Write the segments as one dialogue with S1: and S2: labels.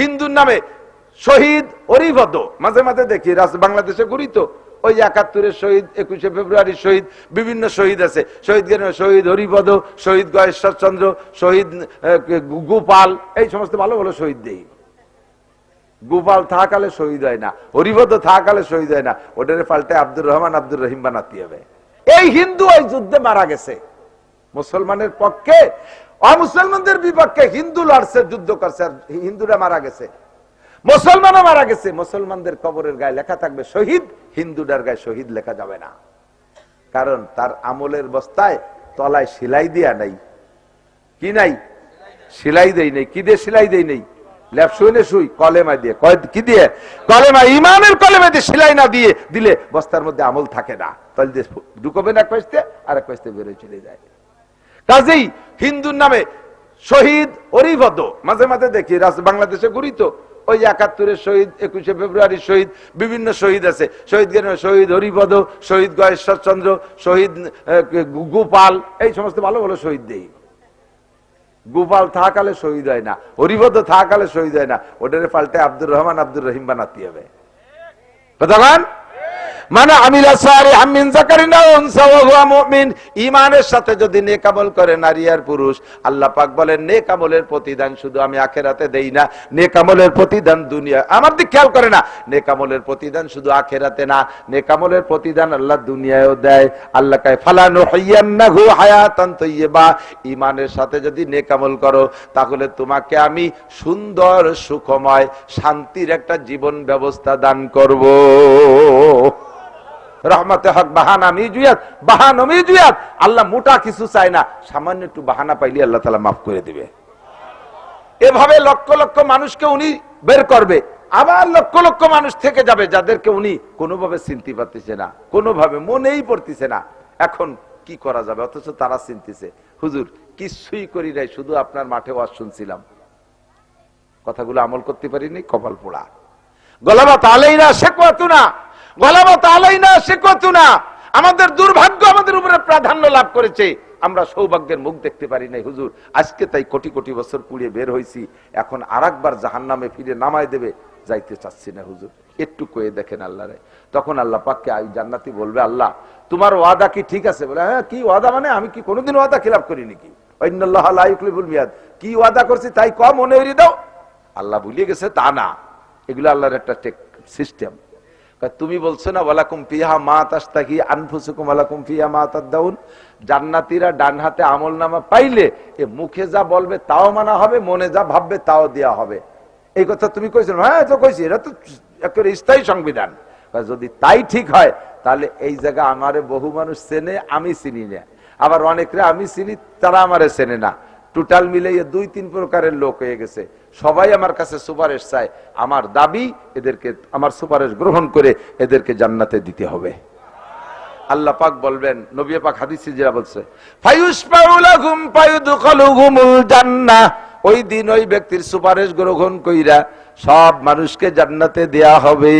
S1: হিন্দুর নামে শহীদ অরিভদ মাঝে মাঝে দেখি রাস- বাংলাদেশে ঘুরি তো, ওই একাত্তরের শহীদ, একুশে ফেব্রুয়ারির শহীদ, বিভিন্ন শহীদ আছে। শহীদ শহীদ হরিপদ শহীদ গয়েশ্বর চন্দ্র, শহীদ গোপাল, এই সমস্ত ভালো ভালো শহীদ দেই। গোপাল থাকালে শহীদ হয় না হরিপদ থাকালে শহীদ হয় না, ওটারে পাল্টে আব্দুর রহমান, আব্দুর রহিম বানাতে হবে। এই হিন্দু ওই যুদ্ধে মারা গেছে। মুসলমানের পক্ষে অমুসলমানদের বিপক্ষে হিন্দু লড়ছে, যুদ্ধ করছে, আর হিন্দুরা মারা গেছে। মুসলমানও মারা গেছে। মুসলমানদের কবরের গায়ে লেখা থাকবে, শহীদ হিন্দুটার গায়ে শহীদ লেখা যাবে না। কারণ তার আমলের বস্তায় তলায় সেলাই দেয়া নাই। কি নাই? সেলাই নেই। দিয়ে নেই? কি দিয়ে? সেলাই না দিয়ে দিলে বস্তার মধ্যে আমল থাকে না। তাহলে ঢুকবে না কয়েসতে আর কয়েসতে বেরোয় চলে যায়। কাজেই হিন্দুর নামে শহীদ অরিভদ মাঝে মাঝে দেখি বাংলাদেশে ঘুরি তো। ওই একাত্তরের শহীদ, একুশে ফেব্রুয়ারি শহীদ, বিভিন্ন শহীদ আছে। শহীদ শহীদ হরিপদ শহীদ গয়েশ্বর চন্দ্র, শহীদ গোপাল, এই সমস্ত ভালো ভালো শহীদ দেই। গোপাল থাকালে শহীদ হয় না হরিপদ থাকালে শহীদ হয় না। ওটারে পাল্টে আব্দুর রহমান, আব্দুর রহিম বানাতে হবে। কথাগান মানে আমিলা সারি আমিন জাকারিনা উনসা ওয়া হুয়া মুমিন। ঈমানের সাথে যদি নেক আমল করে নারী আর পুরুষ, আল্লাহ পাক বলেন, নেক আমলের প্রতিদান শুধু আমি আখেরাতে দেই না, নেক আমলের প্রতিদান দুনিয়া, আমার দিক খেয়াল করে না। নেক আমলের প্রতিদান শুধু আখেরাতে না, নেক আমলের প্রতিদান আল্লাহ দুনিয়ায়ও দেয়। আল্লাহ কায় ফালানু হাইয়ান্নাহু হায়াতান তাইয়্যিবা। ঈমানের সাথে যদি নেক আমল করো, তাহলে তোমাকে আমি সুন্দর, সুখময়, শান্তির একটা জীবন ব্যবস্থা দান করব। রহমতে হক, বাহানা মিজুয়াত, বাহানো মিজুয়াত। আল্লাহ মোটা কিছু চায় না, সামান্য একটু বাহানা পাইলে আল্লাহ তালা মাফ করে দিবে। এভাবে লক্ষ লক্ষ মানুষকে উনি বের করবে। আবার লক্ষ লক্ষ মানুষ থেকে যাবে যাদেরকে উনি কোনোভাবে চিনতে পারতেছে না, কোনোভাবে মনেই পড়তেছে না। এখন কি করা যাবে? অথচ তারা চিনতেছে। হুজুর, কিছুই করি নাই, শুধু আপনার মাঠে ওয়াজ শুনছিলাম। কথাগুলো আমল করতে পারিনি, কপাল পোড়া। গলাবা তালেই না শেখাতু না আমাদের দুর্ভাগ্য আমাদের উপরে প্রাধান্য লাভ করেছে। আমরা সৌভাগ্যের মুখ দেখতে পারি নাই, হুজুর। আজকে তাই কোটি কোটি বছর পুড়িয়ে বের হয়েছি এখন আর একবার জাহান নামে ফিরে নামায় দেবে, যাইতে চাচ্ছি না, হুজুর। একটু কয়ে দেখেন আল্লাহরে। তখন আল্লাহ পাককে আই জান্নাতি বলবে, আল্লাহ, তোমার ওয়াদা কি ঠিক আছে? বলে হ্যাঁ কি ওয়াদা মানে? আমি কি কোনোদিন ওয়াদা খিলাপ করিনি কি অন্যাল্লাহ লা কি ওয়াদা করছি তাই কম মনে হইরে দাও। আল্লাহ ভুলিয়ে গেছে, তা না। এগুলো আল্লাহর একটা সিস্টেম। তুমি বলছো না, ওয়ালাকুম ফিহা মা তাস্তাকি আনফুসুকুম, ওয়ালাকুম ফিহা মা তাদাউন। জান্নাতীরা ডান হাতে আমল নামা পাইলে এ মুখে যা বলবে তাও মানা হবে, মনে যা ভাববে তাও দেয়া হবে। এই কথা তুমি কইছো? হ্যাঁ তো কইছি, এটা তো একেবারে স্থায়ী সংবিধান। যদি তাই ঠিক হয়, তাহলে এই জায়গা আমারে বহু মানুষ চেনে, আমি চিনি না। আবার অনেকরা আমি চিনি, তারা আমারে চেনে না। টোটাল মিলে দুই তিন প্রকারের লোক হয়ে গেছে। সবাই আমার কাছে সুপারিশ চায়, আমার দাবি এদেরকে, আমার সুপারিশ গ্রহণ করে এদেরকে জান্নাতে দিতে হবে। আল্লাহ পাক বলবেন, নবী পাক হাদিসে যেটা বলছে ওই দিন ওই ব্যক্তির সুপারিশ গ্রহণ কইরা সব মানুষকে জান্নাতে দেয়া হবে।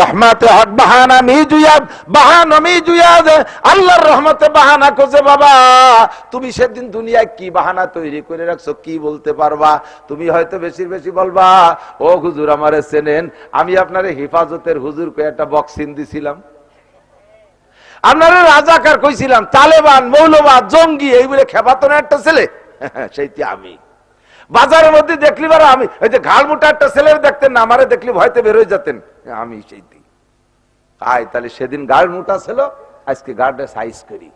S1: রহমাতে হক, বাহানা মিজুয়াদ বাহানা মিজুয়াদ আল্লাহর রহমতে বাহানা কোজে বাবা। তুমি সেদিন দুনিয়ায় কি বাহানা তৈরি করে রাখছো, কি বলতে পারবা? তুমি হয়তো বেশি বেশি বলবা, ও হুজুর, আমারে চেনেন। আমি আপনার হেফাজতের হুজুর কয়ে একটা বক্সিন দিছিলাম। আপনারা রাজাকার কইছিলাম, তালেবান, মৌলবাদ, জঙ্গি এই বলে খেপাতনে একটা ছেলে। সেইটি আমি। বাজারের মধ্যে দেখলি আমি, ওই যে ঘাড় মোটা একটা ছেলের দেখতেন না, আমারে দেখলি ভয়তে বেরোয় যেতেন। আমি সেইটি আয়, তাহলে সেদিন গাড় মোটা ছিল, আজকে গাড়টা সাইজ করি।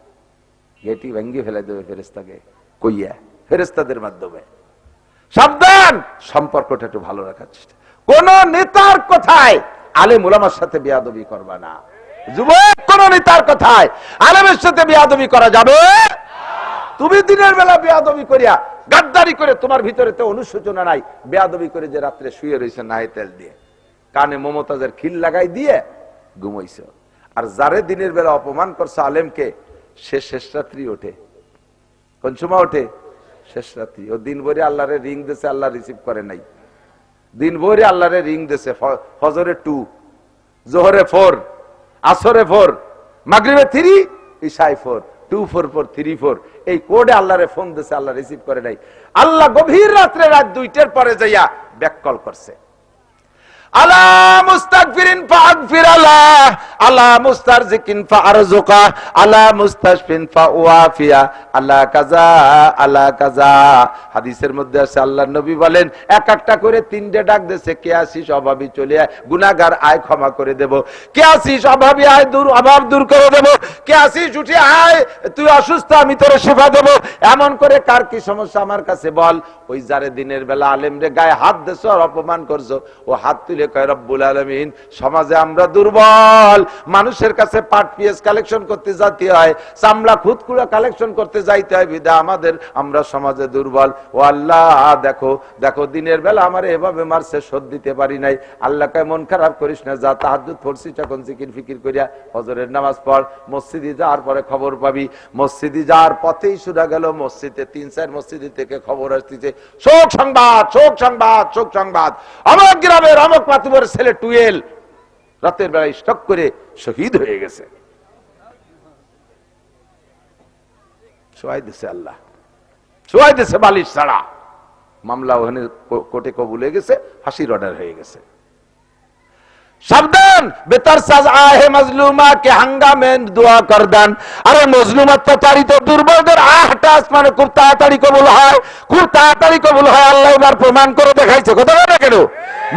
S1: গেটি ভেঙ্গি ফেলে দেবে ফেরেস্তাকে কইয়া ফেরেস্তাদের মাধ্যমে। সাবধান! সম্পর্কটা একটু ভালো রাখার চেষ্টা। কোন নেতার কথায় আলে মুলামার সাথে বেয়াদবি করবা না। যুবক, কোন নেতার কথায় আলেমের সাথে বেয়াদবি করা যাবে তুমি দিনের বেলা বেয়াদবি করিয়া, গাদ্দারি করে তোমার ভিতরে তো অনুশোচনা নাই, বেয়াদবি করে যে রাত্রে শুয়ে রয়েছে নাই তেল দিয়ে। কানে মমতাজের খিল লাগাই দিয়ে ঘুমাইছ। আর যারে দিনের বেলা অপমান করছে আলেমকে, সে শেষ রাত্রি ওঠে। কোন সময় ওঠে? শেষ রাত্রি। ও দিন ভরে আল্লাহরে রিং দিছে, আল্লাহ রিসিভ করে নাই। দিন ভরে আল্লাহরে রিং দিছে ফ- ফজরে টু, জোহরে ফোর, আসরে ফোর, মাগরিবে three ইশাই four, two four four, three four. এই কোডে আল্লাহরে ফোন দিছে, আল্লাহ রিসিভ করে নাই। আল্লাহ গভীর রাত্রে রাত দুইটার পরে যাইয়া ব্যাক কল করছে। চলে আয় ক্ষমা করে দেব। কে আসিস আয়, দূর অভাব দূর করে দেব। কে আসিস উঠে আয়, তুই অসুস্থ, আমি তোর সেবা দেব। এমন করে কার কি সমস্যা আমার কাছে বল। ওই যারে দিনের বেলা আলেম রে গায়ে হাত দেছো, আর অপমান করছ, ও হাত রব্বুল আলমিন, সমাজে আমরা দুর্বল। মানুষের কাছে পাট পিএস কালেকশন করতে যাইতে হয়, চামড়া খুদকুড়া কালেকশন করতে যাইতে হয়, বিদা আমাদের, আমরা সমাজে দুর্বল। ও আল্লাহ, দেখো দেখো, দিনের বেলা আমার এভাবে মারছে, শোধ দিতে পারি নাই। আল্লাহ মন খারাপ করিস না, যা ফিকির করিয়া হজরের নামাজ পড়। মসজিদে যাওয়ার পরে খবর পাবি। মসজিদে যাওয়ার পথেই শুরা গেল, মসজিদে তিন চার মসজিদে থেকে খবর আসতেছে, শোক সংবাদ শোক সংবাদ শোক সংবাদ। আমার গ্রামের অমক পাতুবর ছেলে টুয়েল রাতের বেলায় স্টক করে শহীদ হয়ে গেছে। আল্লাহ। সোয়াই দিছে বালিশ ছাড়া। মামলা ওখানে কোর্টে কবুলে গেছে, ফাঁসির অর্ডার হয়ে গেছে। সাবধান। বেতার সাজ, আহে মজলুমা, কে হাঙ্গামে দোয়া করদান আরে মজলুম অত্যাচারিত দুর্বলদের আহটা আসমানে খুব তাড়াতাড়ি কবুল হয়। খুব তাড়াতাড়ি কবুল হয়, আল্লাহ এবার প্রমাণ করে দেখাইছে। কথা বলে কেন?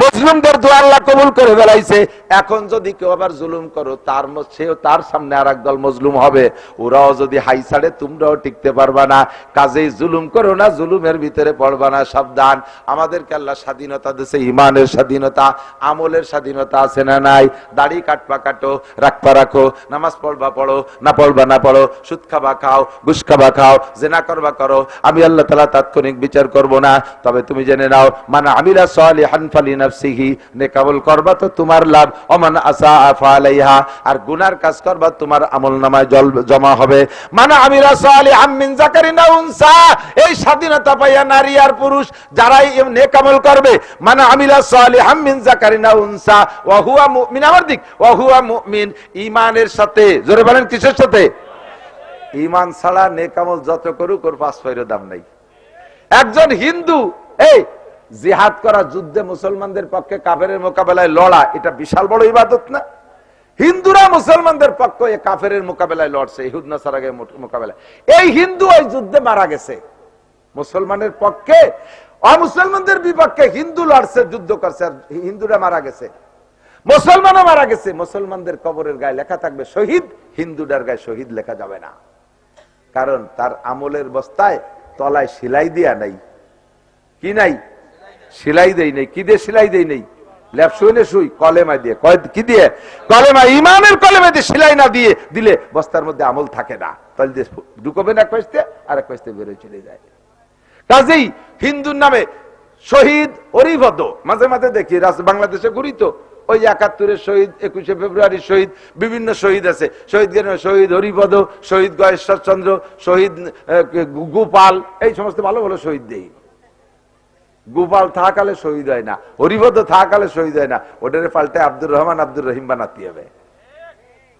S1: মুসলিমদের দোয়া আল্লাহ কবুল করে বেলাইছে এখন যদি কেউ আবার জুলুম করো, তার সেও তার সামনে আর দল মজলুম হবে। ওরাও যদি হাই ছাড়ে, তোমরাও টিকতে পারবা না। কাজেই জুলুম করো না, জুলুমের ভিতরে পড়বা না, সাবধান। আমাদেরকে আল্লাহ স্বাধীনতা দিছে ইমানের স্বাধীনতা, আমলের স্বাধীনতা আছে না নাই? দাড়ি কাটবা কাটো, রাখবা রাখো, নামাজ পড়বা পড়ো, না পড়বা না পড়ো, সুদ খাবা খাও, ঘুষ খাবা খাও, জেনা করবা করো। আমি আল্লাহ তালা তাৎক্ষণিক বিচার করব না। তবে তুমি জেনে নাও মানে আমিরা সালিহান ফালি নাফসিহি নেকাবল করবা তো তোমার লাভ। অমান আসা আফা আলাইহা আর গুনার কাজ করবা, তোমার আমল নামায় জল, জমা হবে। মানে আমিরা সালিহান মিন যাকারিনা উনসা, এই স্বাধীনতা পাইয়া নারী আর পুরুষ, যারাই নেকামল করবে মানে আমিলা সালিহান মিন যাকারিনা উনসা, ওয়া মুমিন আমার দিক মুমিন ঈমানের সাথে, জোরে বলেন কিসের সাথে? ঈমান ছাড়া নেকামল যত করুক, ওর পাঁচ দাম নাই। একজন হিন্দু, এই, জিহাদ করা যুদ্ধে মুসলমানদের পক্ষে কাফের মোকাবেলায় লড়া, এটা বিশাল বড় ইবাদত না? হিন্দুরা মুসলমানদের পক্ষে কাফের মোকাবেলায় লড়ছে, ইহুদ নাসারাগের মোকাবেলায়। এই হিন্দু ওই যুদ্ধে মারা গেছে। মুসলমানের পক্ষে, অমুসলমানদের বিপক্ষে হিন্দু লড়ছে, যুদ্ধ করছে, আর হিন্দুরা মারা গেছে। মুসলমানও মারা গেছে। মুসলমানদের কবরের গায়ে লেখা থাকবে শহীদ হিন্দুটার গায়ে শহীদ লেখা যাবে না। কারণ তার আমলের বস্তায় তলায় সেলাই দেয়া নাই। কি নাই? সেলাই দেই নেই। কি দিয়ে সেলাই দেই নেই? দিয়ে। দিয়ে? ইমানের দিয়ে সেলাই না দিয়ে দিলে বস্তার মধ্যে আমল থাকে না। দিয়ে আর এক বেরোয় চলে যায়। কাজেই হিন্দুর নামে শহীদ মাঝে মাঝে দেখি বাংলাদেশে ঘুরি তো। ওই একাত্তরের শহীদ, একুশে ফেব্রুয়ারি শহীদ, বিভিন্ন শহীদ আছে। শহীদ শহীদ হরিপদ, শহীদ গয়েশ্বর চন্দ্র, শহীদ গোপাল, এই সমস্ত ভালো ভালো শহীদ দেই। গোপাল থাকালে শহীদ হয় না, হরিপদ থাকালে শহীদ হয় না, ওটারে পাল্টে আব্দুর রহমান, আব্দুর রহিম বানাতে হবে।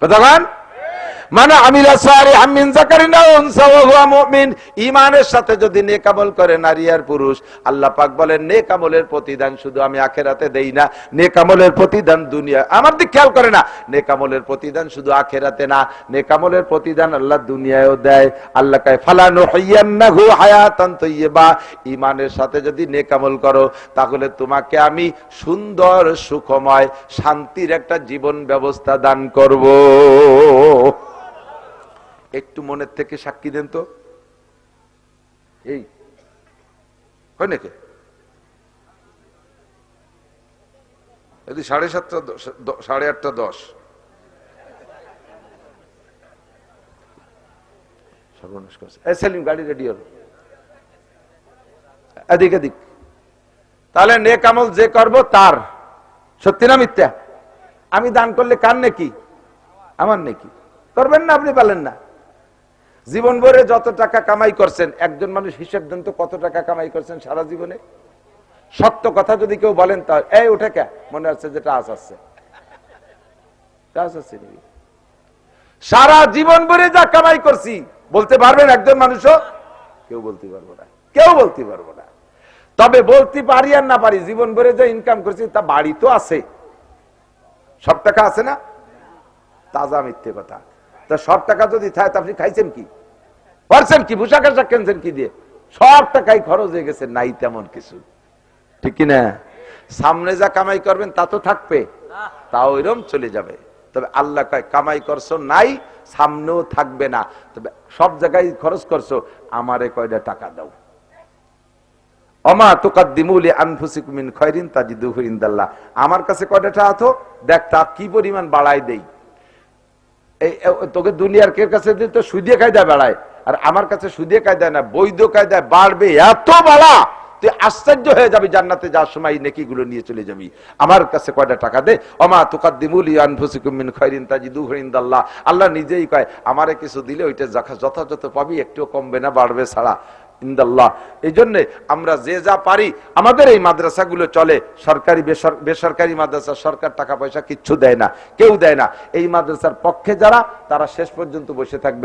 S1: কথা? মানে আমিলা সারি আমিন উনসা হুয়া মুমিন। ঈমানের সাথে যদি নেক আমল করে নারী আর পুরুষ, আল্লাহ পাক বলেন, নেক আমলের প্রতিদান শুধু আমি আখেরাতে দেই না, নেক আমলের প্রতিদান দুনিয়া আমার দিক খেয়াল করে না। নেক আমলের প্রতিদান শুধু আখেরাতে না, নেক আমলের প্রতিদান আল্লাহ দুনিয়ায়ও দেয়। আল্লাহ কয় হাইয়ান্নাহু হায়াতান তাইয়্যিবা। ঈমানের সাথে যদি নেক আমল করো, তাহলে তোমাকে আমি সুন্দর, সুখময়, শান্তির একটা জীবন ব্যবস্থা দান করব। একটু মনের থেকে সাক্ষী দেন তো। এই, হয় নাকি? যদি সাড়ে সাতটা সাড়ে আটটা দশ। সর্বনাশ করছে। গাড়ি রেডি হলো। এদিক এদিক। তাহলে নেক আমল যে করব তার। সত্যি না মিথ্যা? আমি দান করলে কার নাকি? আমার নাকি। করবেন না, আপনি পালেন না। জীবন ভরে যত টাকা কামাই করছেন, একজন মানুষ হিসেব দেন তো কত টাকা কামাই করছেন সারা জীবনে? সত্য কথা যদি কেউ বলেন তা, এই, উঠে কে? মনে আছে। তা আস আছে সারা জীবন ভরে যা কামাই করছি, বলতে পারবেন একজন মানুষও? কেউ বলতে পারব না। কেউ বলতে পারব না। তবে বলতে পারি আর না পারি, জীবন ভরে যে ইনকাম করছি, তা বাড়ি তো আছে। সব টাকা আছে না? তাজা মিথ্যে কথা। তা সব টাকা যদি থাকে আপনি খাইছেন কি? পারছেন কি? পোশাক আশাক কিনছেন কি দিয়ে? সব টাকাই খরচ হয়ে গেছে, নাই তেমন কিছু। ঠিক কি না সামনে যা কামাই করবেন, তা তো থাকবে। তা ওইরকম চলে যাবে। তবে আল্লাহ কয়, কামাই করছ, নাই, সামনেও থাকবে না। তবে সব জায়গায় খরচ করছ, আমারে কয়টা টাকা দাও? অমা তুকাদ্দিমুলি আনফুসিকুম মিন খায়রিন তাজিদুহু ইনদাল্লাহ। আমার কাছে কয়টা টাকা দেখ, তা কি পরিমাণ বাড়াই দেই? এই তোকে দুনিয়ার কে কাছে তো সুদিয়ে কায়দায় বাড়ায়। আর আমার কাছে সুদিয়ে কায়দায় না, বৈধ কায়দায় বাড়বে এত বাড়া, তুই আশ্চর্য হয়ে যাবি জান্নাতে যাওয়ার সময় এই নেকিগুলো নিয়ে চলে যাবি। আমার কাছে কয়টা টাকা দে? অমা তুকাদ্দিমুলি মিন তাজিদুহু আল্লাহ নিজেই কয়, আমারে কিছু দিলে ওইটা যথা- যথাযথ পাবি একটু কমবে না, বাড়বে ছাড়া। ইন্দাল্লাহ। এই জন্যে আমরা যে যা পারি, আমাদের এই মাদ্রাসাগুলো চলে। সরকারি বেসরকারি মাদ্রাসা, সরকার টাকা পয়সা কিচ্ছু দেয় না, কেউ দেয় না। এই মাদ্রাসার পক্ষে যারা, তারা শেষ পর্যন্ত বসে থাকবে।